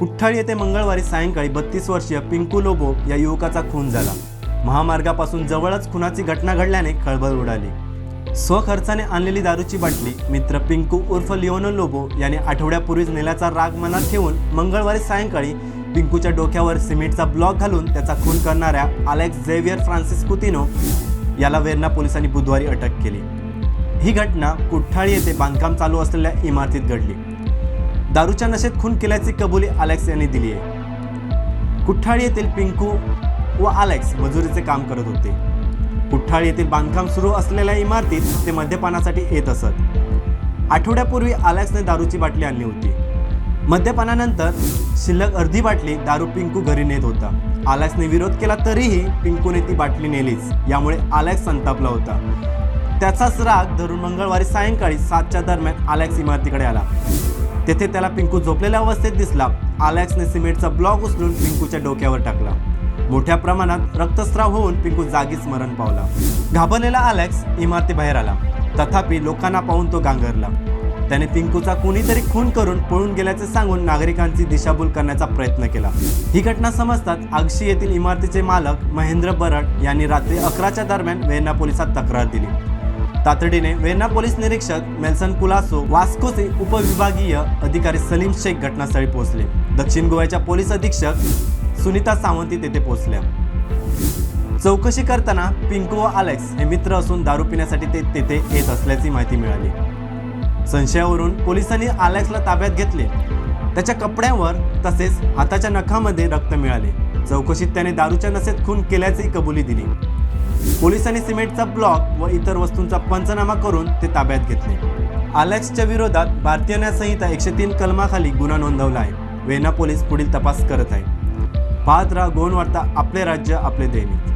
कुठ्ठाळी येथे मंगळवारी सायंकाळी बत्तीस वर्षीय पिंकू लोबो या युवकाचा खून झाला. महामार्गापासून जवळच खुनाची घटना घडल्याने खळबळ उडाली. स्वखर्चाने आणलेली दारूची बाटली मित्र पिंकू उर्फ लिओनो लोबो याने आठवड्यापूर्वीच नेल्याचा राग मनात ठेवून मंगळवारी सायंकाळी पिंकूच्या डोक्यावर सिमेंटचा ब्लॉक घालून त्याचा खून करणाऱ्या अलेक्स झेवियर फ्रान्सिस कुतिनो याला वेर्ना पोलिसांनी बुधवारी अटक केली. ही घटना कुठ्ठाळी येथे बांधकाम चालू असलेल्या इमारतीत घडली. दारूच्या नशेत खून केल्याची कबुली अलेक्स यांनी दिली आहे. कुठ्ठाळी येथील पिंकू व अलेक्स मजुरीचे काम करत होते. कुठ्ठाळी येथील बांधकाम सुरू असलेल्या इमारतीत ते मद्यपानासाठी येत असत. आठवड्यापूर्वी अलेक्सने दारूची बाटली आणली होती. मद्यपानानंतर शिल्लक अर्धी बाटली दारू पिंकू घरी नेत होता. आलेक्सने विरोध केला तरीही पिंकूने ती बाटली नेलीच. यामुळे आलेक्स संतापला होता. त्याचाच राग धरून मंगळवारी सायंकाळी सातच्या दरम्यान आलेक्स इमारतीकडे आला. तेथे त्याला पिंकू झोपलेल्या अवस्थेत दिसला. अलेक्सने सिमेंटचा ब्लॉक उचलून पिंकूच्या डोक्यावर टाकला. मोठ्या प्रमाणात रक्तस्राव होऊन पिंकू जागीच मरण पावला. घाबरलेला अलेक्स इमारतीबाहेर आला. तथापि लोकांना पाहून तो गांगरला. त्याने पिंकूचा कुणीतरी खून करून पळून गेल्याचे सांगून नागरिकांची दिशाभूल करण्याचा प्रयत्न केला. ही घटना समजताच आगशी येथील इमारतीचे मालक महेंद्र बरड यांनी रात्री अकराच्या दरम्यान वेन्ना पोलिसात तक्रार दिली. तातडीने वेर्ना पोलीस निरीक्षक मेल्सन कुलासो वास्कोचे उपविभागीय अधिकारी सलीम शेख घटनास्थळी पोहोचले. दक्षिण गोव्याच्या पोलीस अधीक्षक सुनीता सावंती तेथे पोहोचल्या. चौकशी करताना पिंको व अलेक्स हे मित्र असून दारू पिण्यासाठी ते तेथे येत असल्याची माहिती मिळाली. संशयावरून पोलिसांनी अलेक्सला ताब्यात घेतले. त्याच्या कपड्यांवर तसेच हाताच्या नखामध्ये रक्त मिळाले. चौकशीत त्याने दारूच्या नशेत खून केल्याची कबुली दिली. पोलिसांनी सिमेंटचा ब्लॉक व इतर वस्तूंचा पंचनामा करून ते ताब्यात घेतले. अलेक्सच्या विरोधात भारतीय संहिता एकशे तीन कलमाखाली गुन्हा नोंदवला आहे. वेना पोलीस पुढील तपास करत आहे पाहत राहा गोन वार्ता आपले राज्य आपले दैनिक.